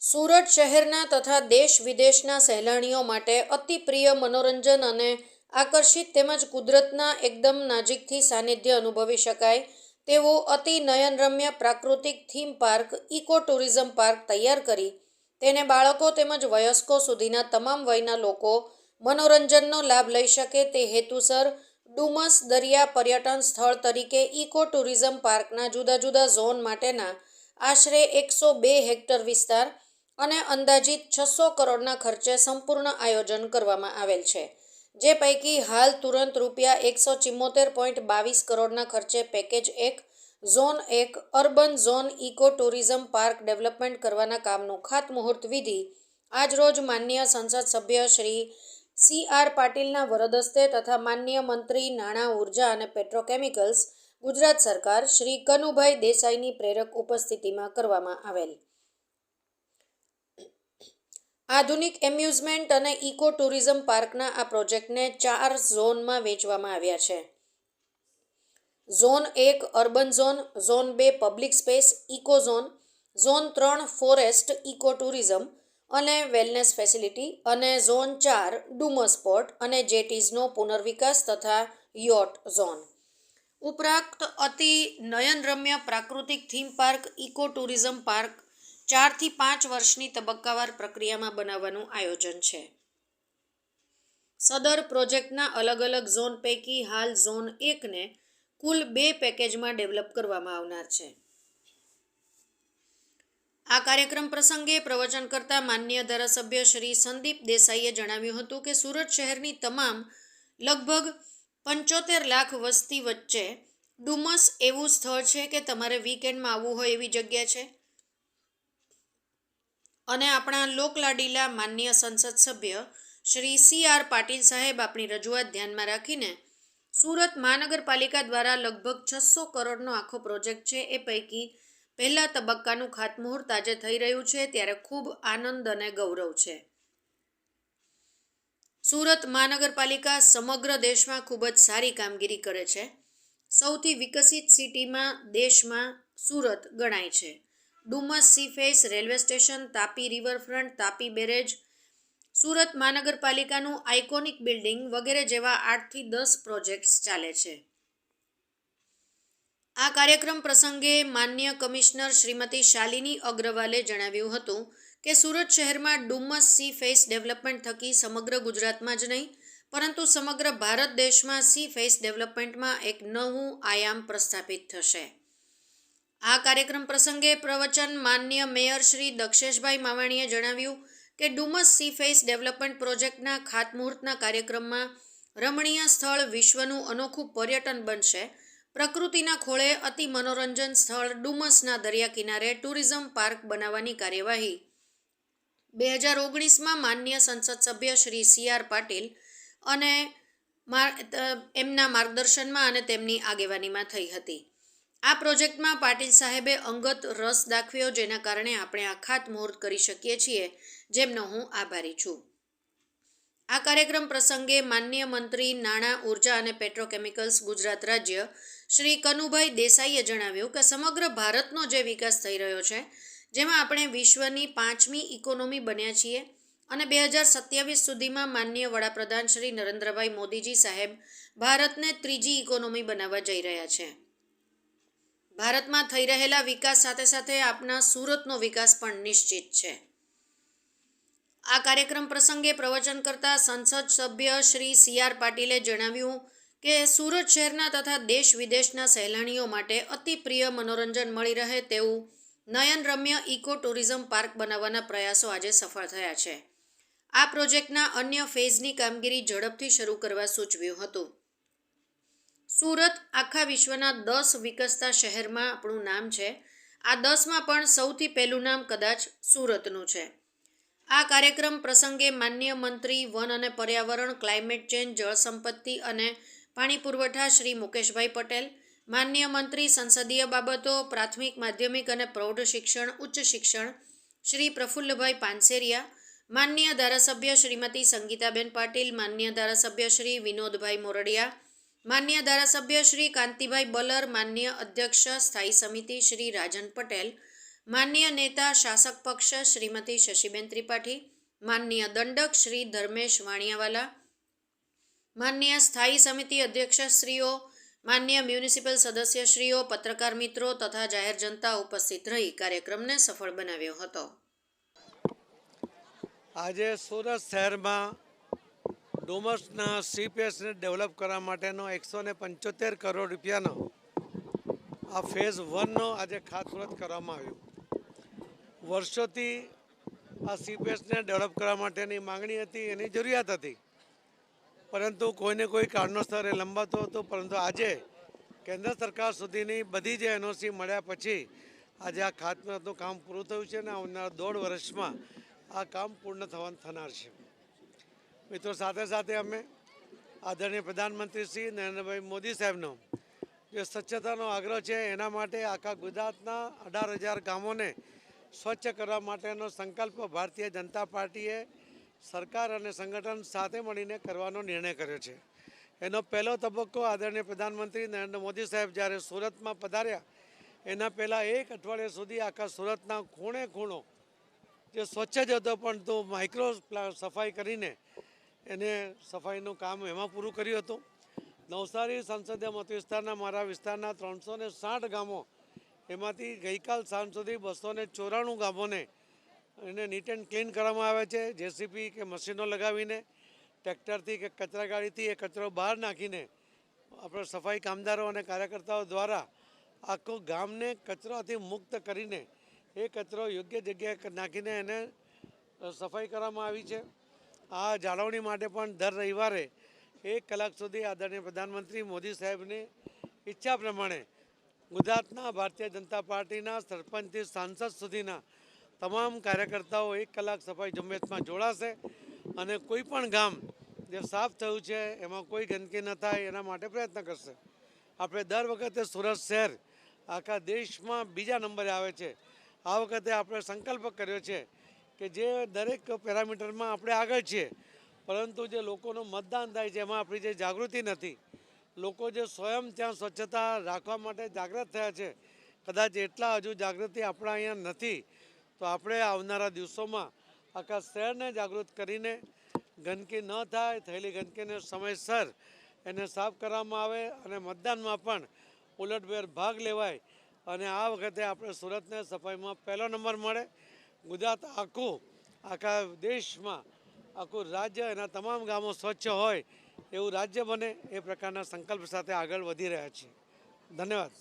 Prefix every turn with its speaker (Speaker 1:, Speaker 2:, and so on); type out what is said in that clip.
Speaker 1: સુરત શહેરના તથા દેશ વિદેશના સહેલાણીઓ માટે અતિ પ્રિય મનોરંજન અને આકર્ષિત તેમજ કુદરતના એકદમ નજીકથી સાનિધ્ય અનુભવી શકાય તેવો અતિ નયનરમ્ય પ્રાકૃતિક theme park eco tourism park તૈયાર કરી તેને બાળકો તેમજ વયસ્કો સુધીના તમામ વયના લોકો મનોરંજનનો લાભ લઈ શકે તે હેતુસર ડુમસ દરિયા પર્યટન સ્થળ તરીકે ઇકો ટુરિઝમ પાર્કના જુદા જુદા ઝોન માટેના આશરે એકસો બે હેક્ટર વિસ્તાર અને અંદાજિત છસો કરોડના ખર્ચે સંપૂર્ણ આયોજન કરવામાં આવેલ છે. જે પૈકી હાલ તુરંત રૂપિયા એકસો ચિમ્મોતેર પોઈન્ટ બાવીસ કરોડના ખર્ચે પેકેજ એક, ઝોન એક, urban zone eco tourism park development કરવાના કામનું ખાતમુહૂર્ત વિધિ આજરોજ માન્ય સંસદ સભ્ય શ્રી સી આર પાટીલના વરદસ્તે તથા માન્ય મંત્રી નાણાં ઊર્જા અને પેટ્રોકેમિકલ્સ ગુજરાત સરકાર શ્રી કનુભાઈ દેસાઈની પ્રેરક ઉપસ્થિતિમાં કરવામાં આવેલ. આધુનિક એમ્યુઝમેન્ટ અને ઇકો ટુરિઝમ પાર્કના આ પ્રોજેક્ટને ચાર ઝોનમાં વેચવામાં આવ્યા છે. ઝોન એક અર્બન ઝોન ઝોન બે public space, eco zone zone ત્રણ ફોરેસ્ટ ઇકો ટુરિઝમ અને વેલનેસ ફેસિલિટી અને ઝોન ચાર ડુમસ પોર્ટ અને જેટીઝનો પુનર્વિકાસ તથા યોટ ઝોન. ઉપરાંત અતિ નયનરમ્ય પ્રાકૃતિક theme park eco tourism park ચારથી પાંચ વર્ષની તબક્કાવાર પ્રક્રિયામાં બનાવવાનું આયોજન છે. સદર પ્રોજેક્ટના અલગ અલગ ઝોન પૈકી હાલ ઝોન એકને કુલ બે પેકેજમાં ડેવલપ કરવામાં આવનાર છે. આ કાર્યક્રમ પ્રસંગે પ્રવચન કરતા માન્ય ધારાસભ્ય શ્રી સંદીપ દેસાઈએ જણાવ્યું હતું કે સુરત શહેરની તમામ લગભગ પંચોતેર લાખ વસ્તી વચ્ચે ડુમસ એવું સ્થળ છે કે તમારે વીકેન્ડમાં આવવું હોય એવી જગ્યા છે? અને આપણા લોકલાડીલા માન્ય સંસદ સભ્ય શ્રી સી આર પાટીલ સાહેબ આપણી રજૂઆત ધ્યાનમાં રાખીને સુરત મહાનગરપાલિકા દ્વારા લગભગ છસો કરોડનો આખો પ્રોજેક્ટ છે એ પૈકી પહેલા તબક્કાનું ખાતમુહૂર્ત આજે થઈ રહ્યું છે ત્યારે ખૂબ આનંદ અને ગૌરવ છે. સુરત મહાનગરપાલિકા સમગ્ર દેશમાં ખૂબ જ સારી કામગીરી કરે છે. સૌથી વિકસિત સિટીમાં દેશમાં સુરત ગણાય છે. Dumas sea face railway station, Tapi riverfront, Tapi barrage, Surat મહાનગરપાલિકાનું iconic building વગેરે જેવા આઠથી દસ પ્રોજેક્ટ્સ ચાલે છે. આ કાર્યક્રમ પ્રસંગે માન્ય કમિશનર શ્રીમતી શાલિની અગ્રવાલે જણાવ્યું હતું કે સુરત શહેરમાં ડુમસ સી ફેસ ડેવલપમેન્ટ થકી સમગ્ર ગુજરાતમાં જ નહીં, પરંતુ સમગ્ર ભારત દેશમાં સી ફેસ ડેવલપમેન્ટમાં એક નવું આયામ પ્રસ્થાપિત થશે. આ કાર્યક્રમ પ્રસંગે પ્રવચન માન્ય મેયર શ્રી દક્ષેશભાઈ માવાણીએ જણાવ્યું કે ડુમસ સી ફેસ ડેવલપમેન્ટ પ્રોજેક્ટના ખાતમુહૂર્તના કાર્યક્રમમાં રમણીય સ્થળ વિશ્વનું અનોખું પર્યટન બનશે. પ્રકૃતિના ખોળે અતિ મનોરંજન સ્થળ ડુમસના દરિયા કિનારે ટુરિઝમ પાર્ક બનાવવાની કાર્યવાહી. બે હજાર ઓગણીસમાં માન્ય સંસદ સભ્ય શ્રી સી આર પાટીલ અને એમના માર્ગદર્શનમાં અને તેમની આગેવાનીમાં થઈ હતી. આ પ્રોજેક્ટમાં પાટીલ સાહેબે અંગત રસ દાખવ્યો જેના કારણે આપણે આ ખાતમુહૂર્ત કરી શકીએ છીએ, જેમનો હું આભારી છું. આ કાર્યક્રમ પ્રસંગે માન્ય મંત્રી નાણાં, ઊર્જા અને પેટ્રોકેમિકલ્સ ગુજરાત રાજ્ય શ્રી કનુભાઈ દેસાઈએ જણાવ્યું કે સમગ્ર ભારતનો જે વિકાસ થઈ રહ્યો છે, જેમાં આપણે વિશ્વની પાંચમી ઇકોનોમી બન્યા છીએ અને બે હજાર સત્યાવીસ સુધીમાં માન્ય વડાપ્રધાન શ્રી નરેન્દ્રભાઈ મોદીજી સાહેબ ભારતને ત્રીજી ઇકોનોમી બનાવવા જઈ રહ્યા છે. ભારતમાં થઈ રહેલા વિકાસ સાથે સાથે આપના સુરતનો વિકાસ પણ નિશ્ચિત છે. આ કાર્યક્રમ પ્રસંગે પ્રવચન કરતા સંસદ સભ્ય શ્રી સી આર પાટીલે જણાવ્યું કે સુરત શહેરના તથા દેશ વિદેશના સહેલાણીઓ માટે અતિ પ્રિય મનોરંજન મળી રહે તેવું નયનરમ્ય ઇકો ટુરિઝમ પાર્ક બનાવવાના પ્રયાસો આજે સફળ થયા છે. આ પ્રોજેક્ટના અન્ય ફેઝની કામગીરી ઝડપથી શરૂ કરવા સૂચવ્યું હતું. સુરત આખા વિશ્વના દસ વિકસતા શહેરમાં આપણું નામ છે. આ દસમાં પણ સૌથી પહેલું નામ કદાચ સુરતનું છે. આ કાર્યક્રમ પ્રસંગે માન્ય મંત્રી, વન અને પર્યાવરણ, ક્લાઇમેટ ચેન્જ જળ સંપત્તિ અને પાણી પુરવઠા શ્રી મુકેશભાઈ પટેલ, માન્ય મંત્રી સંસદીય બાબતો, પ્રાથમિક, માધ્યમિક અને પ્રૌઢ શિક્ષણ, ઉચ્ચ શિક્ષણ શ્રી પ્રફુલ્લભાઈ પાનસેરિયા, માન્ય ધારાસભ્ય શ્રીમતી સંગીતાબેન પાટીલ, માન્ય ધારાસભ્ય શ્રી વિનોદભાઈ મોરડિયા માન્ય ધારાસભ્ય શ્રી કાંતિભાઈ બલર, માન્ય અધ્યક્ષ સ્થાયી સમિતિ શ્રી રાજન પટેલ, માન્ય નેતા શાસક પક્ષ શ્રીમતી શશીબેન ત્રિપાઠી માનનીય દંડક શ્રી ધર્મેશ વાણિયાવાલા, માન્ય સ્થાયી સમિતિ અધ્યક્ષશ્રીઓ માન્ય મ્યુનિસિપલ સદસ્યશ્રીઓ પત્રકાર મિત્રો તથા જાહેર જનતા ઉપસ્થિત રહી કાર્યક્રમને સફળ બનાવ્યો હતો.
Speaker 2: આજે સુરત શહેરમાં ડુમસના સીપીએસને ડેવલપ કરવા માટેનો એકસો પંચોતેર કરોડ રૂપિયાનો આ ફેઝ વનનો આજે ખાતમુહૂર્ત કરવામાં આવ્યું. વર્ષોથી આ સીપીએસને ડેવલપ કરવા માટેની માંગણી હતી, એની જરૂરિયાત હતી. પરંતુ કોઈને કોઈ કારણોસર એ લંબાતો હતો, પરંતુ આજે કેન્દ્ર સરકાર સુધીની બધી જ એનઓસી મળ્યા પછી આજે આ ખાતમુહૂર્તનું કામ પૂરું થયું છે અને આવનારા દોઢ વર્ષમાં આ કામ પૂર્ણ થવાનું થનાર છે. મિત્રો, સાથે સાથે અમે આદરણીય પ્રધાનમંત્રી શ્રી નરેન્દ્રભાઈ મોદી સાહેબનો જે સ્વચ્છતાનો આગ્રહ છે એના માટે આખા ગુજરાતના અઢાર હજાર ગામોને સ્વચ્છ કરવા માટેનો સંકલ્પ ભારતીય જનતા પાર્ટીએ સરકાર અને સંગઠન સાથે મળીને કરવાનો નિર્ણય કર્યો છે. એનો પહેલો તબક્કો આદરણીય પ્રધાનમંત્રી નરેન્દ્ર મોદી સાહેબ જ્યારે સુરતમાં પધાર્યા, એના પહેલાં એક અઠવાડિયા સુધી આખા સુરતના ખૂણે ખૂણો જે સ્વચ્છ જ હતો, પણ તો માઇક્રો સફાઈ કરીને એને સફાઈનું કામ એમાં પૂરું કર્યું હતું. નવસારી સંસદીય મત વિસ્તારના મારા વિસ્તારના ત્રણસો ને સાઠ ગામો એમાંથી ગઈકાલ સાંજ સુધી બસો ને ચોરાણું ગામોને એને નીટ એન્ડ ક્લીન કરવામાં આવે છે. જેસીપી કે મશીનો લગાવીને, ટ્રેક્ટરથી કે કચરા ગાડીથી એ કચરો બહાર નાખીને આપણે સફાઈ કામદારો અને કાર્યકર્તાઓ દ્વારા આખું ગામને કચરાથી મુક્ત કરીને એ કચરો યોગ્ય જગ્યાએ નાખીને એને સફાઈ કરવામાં આવી છે. આ જાળવણી માટે પણ દર રવિવારે એક કલાક સુધી આદરણીય પ્રધાનમંત્રી મોદી સાહેબની ઈચ્છા પ્રમાણે ગુજરાતના ભારતીય જનતા પાર્ટીના સરપંચથી સાંસદ સુધીના તમામ કાર્યકર્તાઓ એક કલાક સફાઈ ઝુંબેશમાં જોડાશે અને કોઈ પણ ગામ જે સાફ થયું છે, એમાં કોઈ ગંદકી ન થાય એના માટે પ્રયત્ન કરશે. આપણે દર વખતે સુરત શહેર આખા દેશમાં બીજા નંબરે આવે છે. આ વખતે આપણે સંકલ્પ કર્યો છે કે જે દરેક પેરામીટરમાં આપણે આગળ છીએ, પરંતુ જે લોકોનું મતદાન થાય છે, એમાં આપણી જે જાગૃતિ નથી. લોકો જે સ્વયં ત્યાં સ્વચ્છતા રાખવા માટે જાગૃત થયા છે, કદાચ એટલા હજુ જાગૃતિ આપણા અહીંયા નથી, તો આપણે આવનારા દિવસોમાં આખા શહેરને જાગૃત કરીને ગંદકી ન થાય, થયેલી ગંદકીને સમયસર એને સાફ કરવામાં આવે અને મતદાનમાં પણ ઉલટભેર ભાગ લેવાય. અને આ વખતે આપણે સુરતને સફાઈમાં પહેલો નંબર મળે. ગુજરાત આખું, આખા દેશમાં, આખું રાજ્ય એના તમામ ગામો સ્વચ્છ હોય એવું રાજ્ય બને એ પ્રકારના સંકલ્પ સાથે આગળ વધી રહ્યા છીએ. ધન્યવાદ.